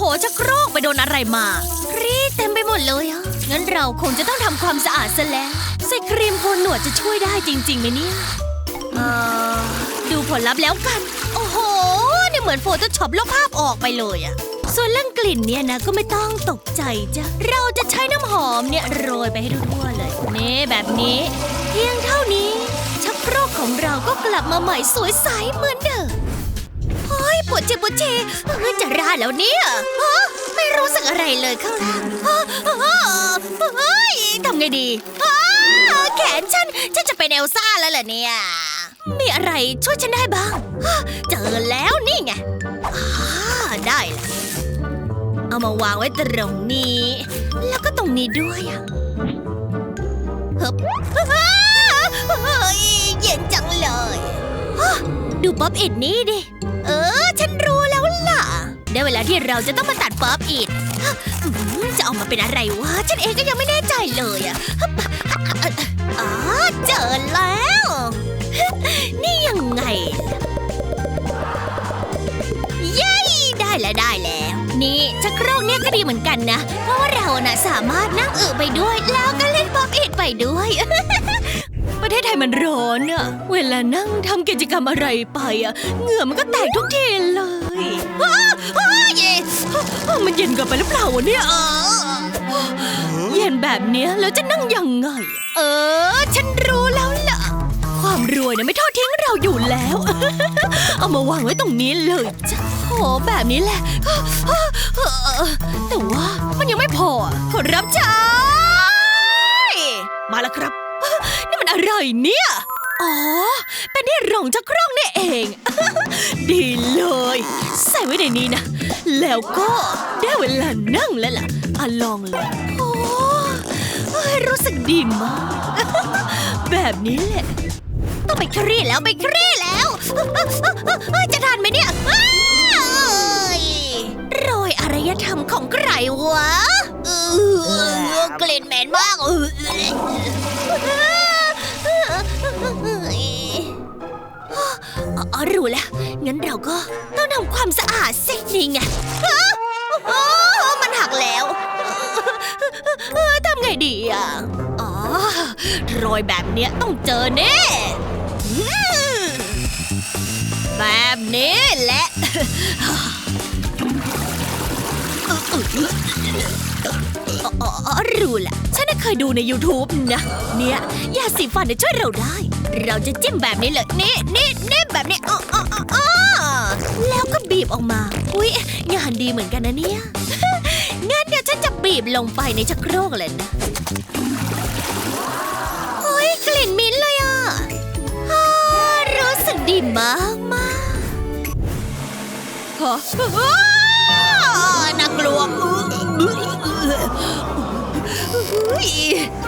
โหชักโครกไปโดนอะไรมาครีเต็มไปหมดเลยอะ งั้นเราคงจะต้องทำความสะอาดซะแล้วใส่ครีมโคนหนวดจะช่วยได้จริงๆไหมเนี่ยเออดูผลลัพธ์แล้วกัน โอ้โห นี่เหมือนโฟโต้ช็อปลบภาพออกไปเลยอะ ส่วนเรื่องกลิ่นเนี่ยนะก็ไม่ต้องตกใจจ้ะ เราจะใช้น้ำหอมเนี่ยโรยไปให้ทั่วๆเลย นี่แบบนี้ เพียงเท่านี้ ชักโครกของเราก็กลับมาใหม่สวยใสเหมือนเดิม จ็บปวดเจเฮ้ยจะราดแล้วเนี่ยไม่รู้สึกอะไรเลยข้างล่างเฮ้ยทำไงดีแขนฉัน ฉันจะเป็นเอลซ่าแล้วเหรอเนี่ย มีอะไรช่วยฉันได้บ้าง เจอแล้วนี่ไงได้ละเอามาวางไว้ตรงนี้ แล้วก็ตรงนี้ด้วยอะฮ้บเฮ้ยเย็นจังเลย ดูป๊อปอิดนี่ดิ เออ ฉันรู้แล้วล่ะ ได้เวลาที่เราจะต้องมาตัดป๊อปอิดฮะอืมจะออกมาเป็นอะไรวะ ฉันเองก็ยังไม่แน่ใจเลยอะอ๋อเจอแล้ว นี่ยังไง เย้ได้แล้วได้แล้ว นี่ชักโครกเนี่ยก็ดีเหมือนกันนะ เพราะว่าเราน่ะสามารถนั่งอึไปด้วย แล้วก็เล่นป๊อปอิดไปด้วย ประเทศไทยมันร้อนอะเวลานั่งทำกิจกรรมอะไรไปอะเหงื่อมันก็แตกทุกทีเลยอ้าอ้าเย่อ้ามันเย็นเกินไปหรือเปล่าวะเนี่ยอ้าวเย็นแบบเนี้ยแล้วจะนั่งยังไง เออ ฉันรู้แล้วล่ะ ความรวยเนี่ยไม่ทอดทิ้งเราอยู่แล้ว เอามาวางไว้ตรงนี้เลยจ้ะโหแบบนี้แหละ แต่ว่ามันยังไม่พอขอรับใช้มาแล้วครับ อะไรเนี่ย อ๋อ เป็นที่รองชักโครกนี่เอง ดีเลย ใส่ไว้ในนี้นะ แล้วก็ได้เวลานั่งแล้วล่ะอะลองเลยโอ้เฮ้ยรู้สึกดีมาก แบบนี้แหละ ต้องไปครี่แล้วไปครี่แล้ว จะทันไหมเนี่ยอ้ายโรยอารยธรรมของใครวะเออกลิ่นเหม็นมาก งั้นเราก็ต้องทำความสะอาดสินี่ไงอ้าวโอ้มันหักแล้วเออทำไงดีอะ อ๋อ รอยแบบเนี้ยต้องเจอแน่อืมแบบนี้แหละ อ๋ออ๋อรู้ละฉันน่ะเคยดูใน YouTube นะ เนี่ยยาสีฟันเนี่ยช่วยเราได้ เราจะจิ้มแบบนี้เลยนี่นี่นี่แบบนี้อ๋ออ๋ออ๋ออ๋อ บีบออกมา อุ๊ยงานดีเหมือนกันนะเนี่ย งั้นเดี๋ยวฉันจะบีบลงไปในชักโครกเลยนะโอ้ยกลิ่นมิ้นท์เลยอะรู้สึกดีมากมากฮะน่ากลัว อุ๊ย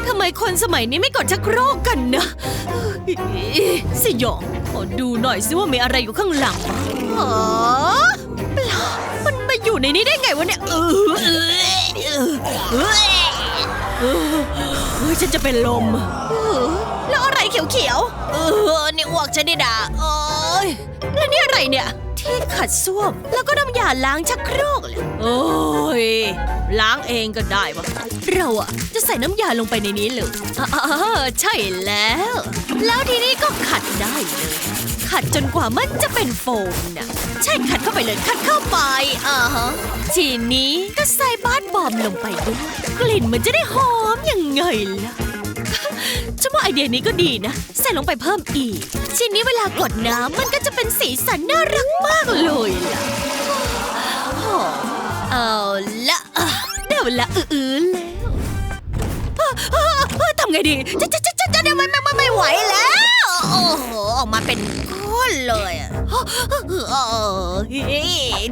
ทำไมคนสมัยนี้ไม่กดชักโครกกันนะสยองขอดูหน่อยสิว่ามีอะไรอยู่ข้างหลังอ๋อปลามันมาอยู่ในนี้ได้ไงวะเนี่ยเออเออเออเออเออเฮ้ยฉันจะเป็นลมเออแล้วอะไรเขียวๆ เออนี่อ้วกฉันนี่ดาอ้ยแล้วนี่อะไรเนี่ย ที่ขัดส้วมแล้วก็น้ำยาล้างชักโครกเลยโอ้ย ล้างเองก็ได้ปะเราอะจะใส่น้ำยาลงไปในนี้เลยอใช่แล้ว แล้วทีนี้ก็ขัดได้เลย ขัดจนกว่ามันจะเป็นโฟมนะใช่ขัดเข้าไปเลยขัดเข้าไปอ่าฮะทีนี้ก็ใส่บาสบอมลงไปด้วยกลิ่นมันจะได้หอมยังไงล่ะฉันว่าไอเดียนี้ก็ดีนะ ใส่ลงไปเพิ่มอีก ทีนี้เวลากดน้ำมันก็จะเป็นสีสันน่ารักมากเลยล่ะเอาละ อะได้เวลาอื้อๆแล้วทำไงดีจะจะจะจะจะไม่ไม่ไม่ไม่ไหวแล้ว โอ้โหออกมาเป็นก้อนเลยอ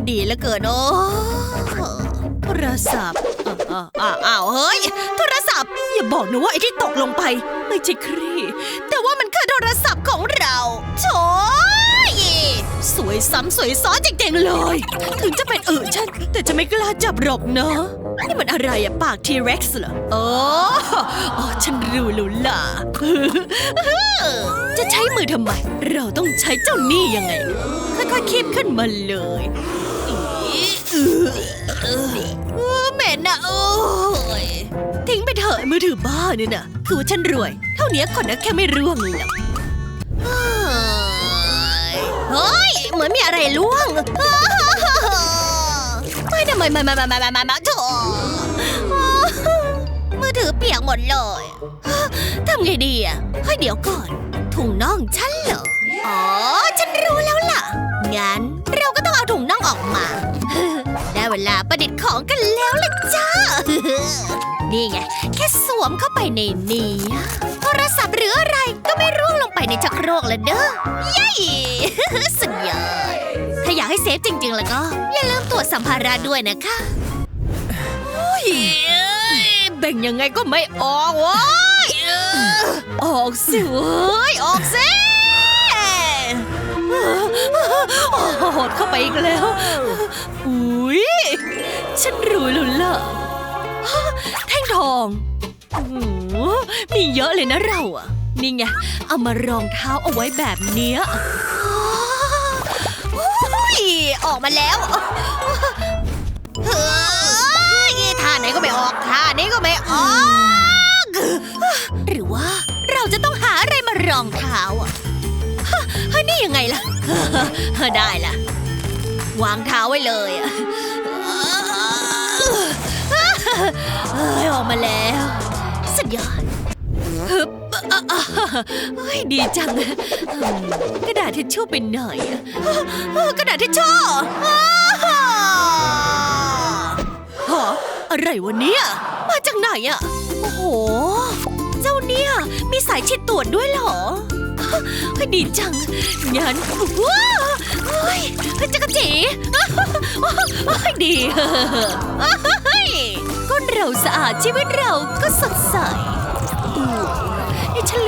ดีเหลือเกินโอ้โทรศัพท์อ้าวอ้าวอ้าวเฮ้ย โทรศัพท์อย่าบอกนะว่าไอ้ที่ตกลงไป ไม่ใช่ครีแต่ว่ามันคือโทรศัพท์ของเราโถ วยซ้ำสวยซ้อนจริงๆเลย ถึงจะเป็นอื่นฉัน แต่จะไม่กล้าจับหรอกเนาะนี่มันอะไรอะปากทีเร็กซ์เหรอโอ้อ๋อฉันรู้แล้วล่ะ จะใช้มือทำไม เราต้องใช้เจ้านี่ยังไง ค่อยๆคีบขึ้นมาเลยเออเออเหม็นอะโอ้ยทิ้งไปเถอะมือถือบ้าเนี่ยนะคือว่าฉันรวย เท่านี้คนนะแค่ไม่ร่วงหรอก ฮ้ย เหมือนมีอะไรร่วงไม่ทำไมไม่ไม่ไม่ไม่ไม่ไม่ไม่โถมือถือเปียกหมดเลยทำไงดีอะเฮ้ยเดี๋ยวก่อน ถุงน่องฉันเหรอ อ๋อ ฉันรู้แล้วล่ะ งั้นเราก็ต้องเอาถุงน่องออกมาได้เวลาประดิษฐ์ของกันแล้วล่ะจ้า นี่ไง แค่สวมเข้าไปในนี้โทรศัพท์หรืออะไรก็ไม่ร่วงลงไปในชักโครกแล้วเด้อเย้ เซฟจริงๆ แล้วก็ อย่าลืมตรวจสัมภาระด้วยนะคะโอ้ยแบ่งยังไงก็ไม่ออกว้ยออกสิเว้ย ออกสิหดเข้าไปอีกแล้ว อุ้ย ฉันรู้แล้วล่ะ แท่งทองอ้โหมีเยอะเลยนะเราอะ นี่ไง เอามารองเท้าเอาไว้แบบเนี้ย อออกมาแล้วเฮ้ยท่าไหนก็ไม่ออกท่านี้ก็ไม่ออก หรือว่าเราจะต้องหาอะไรมารองเท้าอะนี่ยังไงล่ะ ได้ล่ะ วางเท้าไว้เลยอะเฮ้ยออกมาแล้ว สุดยอดฮึบ อะอะเฮ้ยดีจังอืมกระดาษทิชชู่ไปหน่อยอกระดาษทิชชู่อ้าวฮะอะไรวะเนี่ย มาจากไหนอะโอ้โห เจ้าเนี่ย มีสายชิดตรวจด้วยเหรอเฮ้ยดีจังงั้นว้าวเฮ้ยจักรจีเฮ้ยดี เฮ้ยก้นเราสะอาดชีวิตเราก็สดใส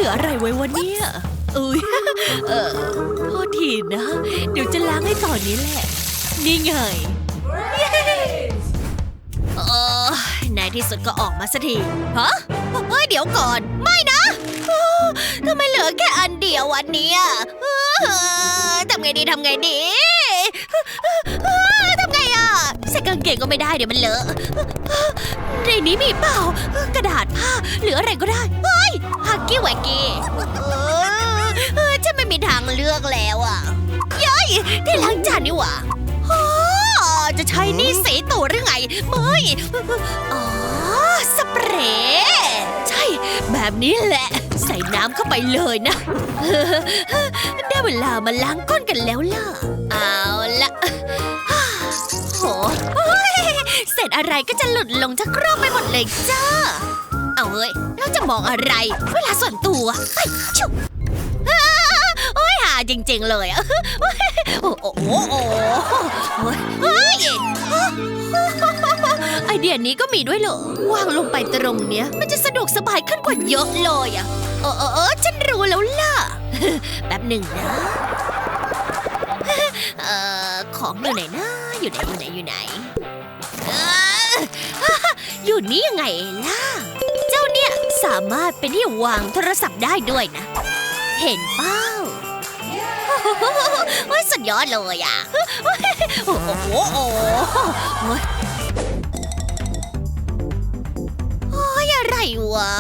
เหลืออะไรไว้วะเนี่ยอุ้ยเออโทษทีนะ เดี๋ยวจะล้างให้ก่อนนี้แหละ นี่ไงเย้เออในที่สุดก็ออกมาสักทีฮะเฮ้ยเดี๋ยวก่อน ไม่นะทำไมเหลือแค่อันเดียววันเนี้ยเออทำไงดีทำไงดีทำไงอะใส่กางเกงก็ไม่ได้เดี๋ยวมันเลอะในนี้มีเปล่า กระดาษผ้าหรืออะไรก็ได้ ฮักกี้แวกกี้เออฉันไม่มีทางเลือกแล้วอะเย้ยที่ล้างจานนี่หว่าจะใช้นี่สีตัวหรือไงไม่อ๋อ สเปรย์ใช่ แบบนี้แหละ ใส่น้ำเข้าไปเลยนะ ได้เวลามาล้างก้นกันแล้วล่ะ เอาละโหเสร็จอะไรก็จะหลุดลงชักโครกไปหมดเลยจ้า เอาเฮ้ยเราจะมองอะไร เวลาส่วนตัวเฮ้ยชุบโอ้ยหาจริง ๆ เลยอะโอ้โหโอ้โหเฮ้ยไอเดียนี้ก็มีด้วยเหรอวางลงไปตรงเนี้ย มันจะสะดวกสบายขึ้นกว่าเยอะเลยอะเออเออเออฉันรู้แล้วล่ะ แป๊บหนึ่งนะเอ่อของอยู่ไหนนะอยู่ไหนอยู่ไหนอยู่ไหนอยู่นี่ยังไงล่ะ สามารถเป็นที่วางโทรศัพท์ได้ด้วยนะ เห็นเป้าโอ้ยสุดยอดเลยอะ โอ้โหโอ้ยอะไรวะ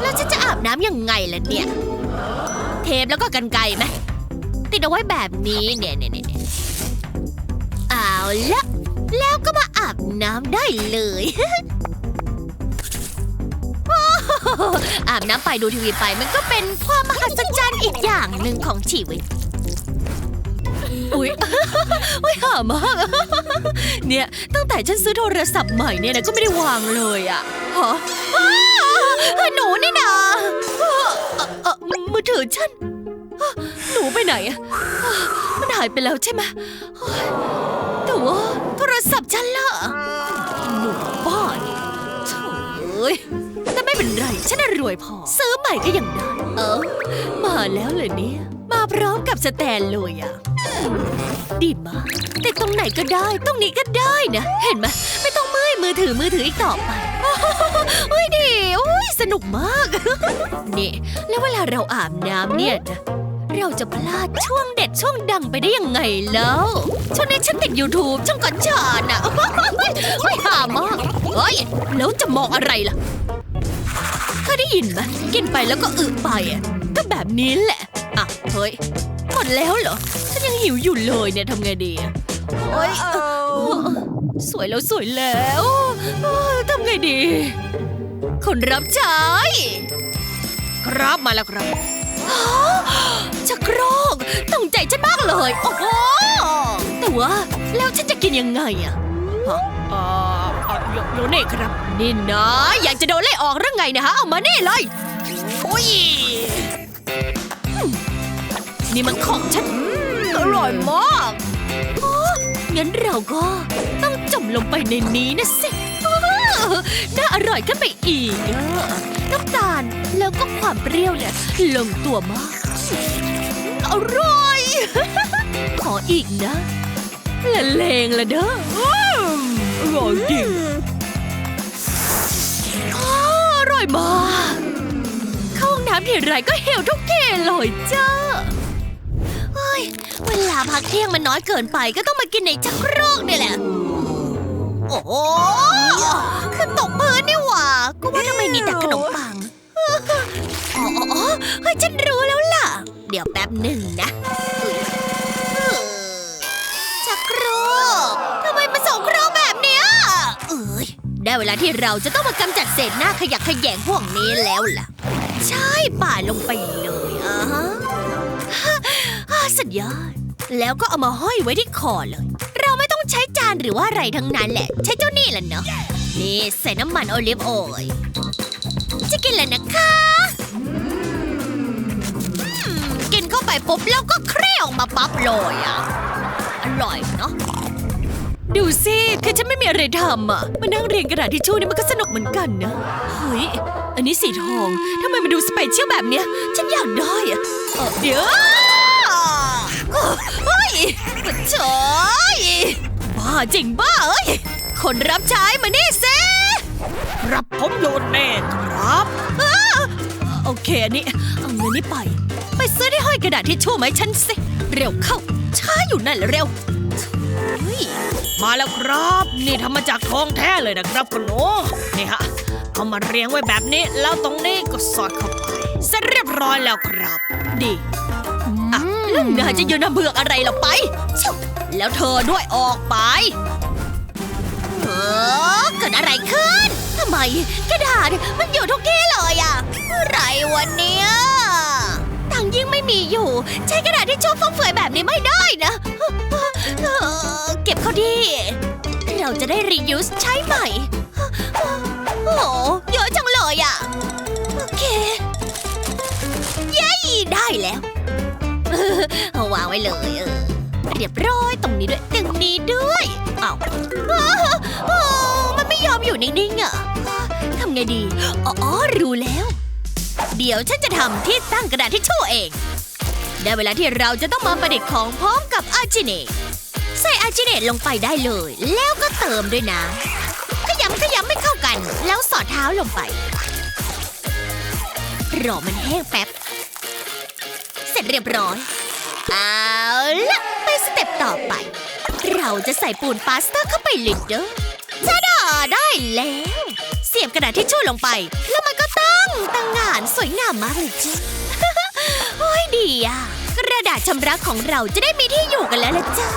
แล้วฉันจะอาบน้ำยังไงล่ะเนี่ย เทปแล้วก็กันไกรไหมติดเอาไว้แบบนี้เนี่ยเนี่ยเนี่ยเอาละแล้วก็มาอาบน้ำได้เลย อาบน้ำไปดูทีวีไปมันก็เป็นความมหัศจรรย์อีกอย่างหนึ่งของชีวิต อุ๊ย อุ๊ยหามาก เนี่ย ตั้งแต่ฉันซื้อโทรศัพท์ใหม่เนี่ยนะก็ไม่ได้วางเลยอะฮะอ้าวหนูนี่นามือถือฉัน หนูไปไหนอะมันหายไปแล้วใช่ไหมแต่ว่าโทรศัพท์ฉันล่ะหนูบ้านี่โถ่เอ้ย แต่ไม่เป็นไร ฉันน่ะรวยพอ ซื้อใหม่ก็ยังได้ เออ มาแล้วเลยเนี่ย มาพร้อมกับสแตนเลยอะ ดีมากติดตรงไหนก็ได้ ตรงนี้ก็ได้นะ เห็นไหมไม่ต้องเมื่อยมือถือมือถืออีกต่อไปโอ้ยดีโอ้ยสนุกมาก นี่แล้วเวลาเราอาบน้ำเนี่ยนะเราจะพลาดช่วงเด็ดช่วงดังไปได้ยังไงแล้ว ช่วงนี้ฉันติด YouTube ช่องก่อนชานอะเฮ้ย แล้วจะมองอะไรล่ะ ยได้ยินไหมกินไปแล้วก็อึไปอะก็แบบนี้แหละอะเฮ้ยหมดแล้วเหรอ ฉันยังหิวอยู่เลยเนี่ยทำไงดีอะเฮ้ยเอ่อสวยแล้วสวยแล้วเอ้ยทำไงดี คนรับใช้ครับมาแล้วครับชักโครกต้องใจฉันมากเลย โอ้โหแต่ว่าแล้วฉันจะกินยังไงอะ ฮะเอ่อเอ่อโยโยเน่ครับ นี่นะอยากจะโดนไล่ออกหรือไงนะฮะ เอามานี่เลยโอ้ยอืมนี่มันของฉันอร่อยมากโอ้งั้นเราก็ต้องจมลงไปในนี้นะสิอ้าวน่าอร่อยขึ้นไปอีกอะน้ำตาลแล้วก็ความเปรี้ยวเนี่ยลงตัวมาก อร่อย ขออีกนะ ละเลงละเด้ออืมอร่อยจริงอ้าวอร่อยมากเข้าห้องน้ำทีไรก็เฮลทุกทีเลยจ้าเฮ้ยเวลาพักเที่ยงมันน้อยเกินไปก็ต้องมากินในชักโครกเนี่ยแหละ โอ้โหคือตกพื้นนี่หว่า ก็ว่าทำไมมีแต่ขนมปังอ๋ออ๋ออ๋อเฮ้ยฉันรู้แล้วล่ะ เดี๋ยวแป๊บหนึ่งนะ ได้เวลาที่เราจะต้องมากำจัดเศษหน้าขยะแขยงพวกนี้แล้วล่ะ ใช่ป่าลงไปเลยอะฮะฮ่าสุดยอด แล้วก็เอามาห้อยไว้ที่คอเลย เราไม่ต้องใช้จานหรือว่าอะไรทั้งนั้นแหละ ใช้เจ้านี่แหละเนาะนี่ใส่น้ำมันโอลิฟออยล์จะกินเลยนะคะกินเข้าไปปุ๊บแล้วก็เคร่ออกมาปั๊บเลยอะ อร่อยเนาะ ดูสิคือฉันไม่มีอะไรทำอะมานั่งเรียงกระดาษทิชชู่นี่มันก็สนุกเหมือนกันนะเฮ้ยอันนี้สีทองทำไมมันดูสเปเชียลแบบเนี้ย ฉันอยากได้อะเอ่อเดี๋ยวเฮ้ยโถ่บ้าจริงบ้าเอ้ยคนรับใช้มานี่เซรับผมโยนแน่ครับอ้าโอเคอันนี้เอาเงินนี้ไป ไปซื้อที่ห้อยกระดาษทิชชู่ไหมาให้ฉันสิ เร็วเข้าช้าอยู่นั่นแหละเร็วเฮ้ย มาแล้วครับ นี่ทำมาจากทองแท้เลยนะครับคุณหนูนี่ฮะเอามาเรียงไว้แบบนี้ แล้วตรงนี้ก็สอดเข้าไปเสร็จเรียบร้อยแล้วครับ ดีอะแล้วนายจะยืนน้ำเบือกอะไรล่ะไปชิวแล้วเธอด้วยออกไปเออเกิดอะไรขึ้นทำไมกระดาษมันอยู่ทุกที่เลยอะอะไรวันเนี้ย มีอยู่ ใช้กระดาษที่ชุบฟุ่มเฟือยแบบนี้ไม่ได้นะเออเก็บเขาที่เราจะได้ reuse ใช้ใหม่ โอ้เยอะจังเลยอะโอเค เย้ได้แล้ว วางไว้เลยเออเรียบร้อยตรงนี้ด้วยตรงนี้ด้วยเอา้ามันไม่ยอมอยู่นิ่งๆอะทำไงดี อ๋ออ๋อรู้แล้ว เดี๋ยวฉันจะทำที่ตั้งกระดาษทิชชู่เอง ได้เวลาที่เราจะต้องมาประดิษฐ์ของพร้อมกับอาจิเนตใส่อาจิเนตลงไปได้เลย แล้วก็เติมด้วยนะ ขยำขยำไม่เข้ากัน แล้วสอดเท้าลงไป รอมันแห้งแป๊บ เสร็จเรียบร้อย เอาละไปสเต็ปต่อไป เราจะใส่ปูนปาสต้าเข้าไปเลยเด้อจ้าดาได้แล้ว เสียบกระดาษทิชชู่ลงไป แล้วมันก็ตั้งตั้งงานสวยงามมากเลยจ้ะ ดีอะ กระดาษชำระของเราจะได้มีที่อยู่กันแล้วละจ้า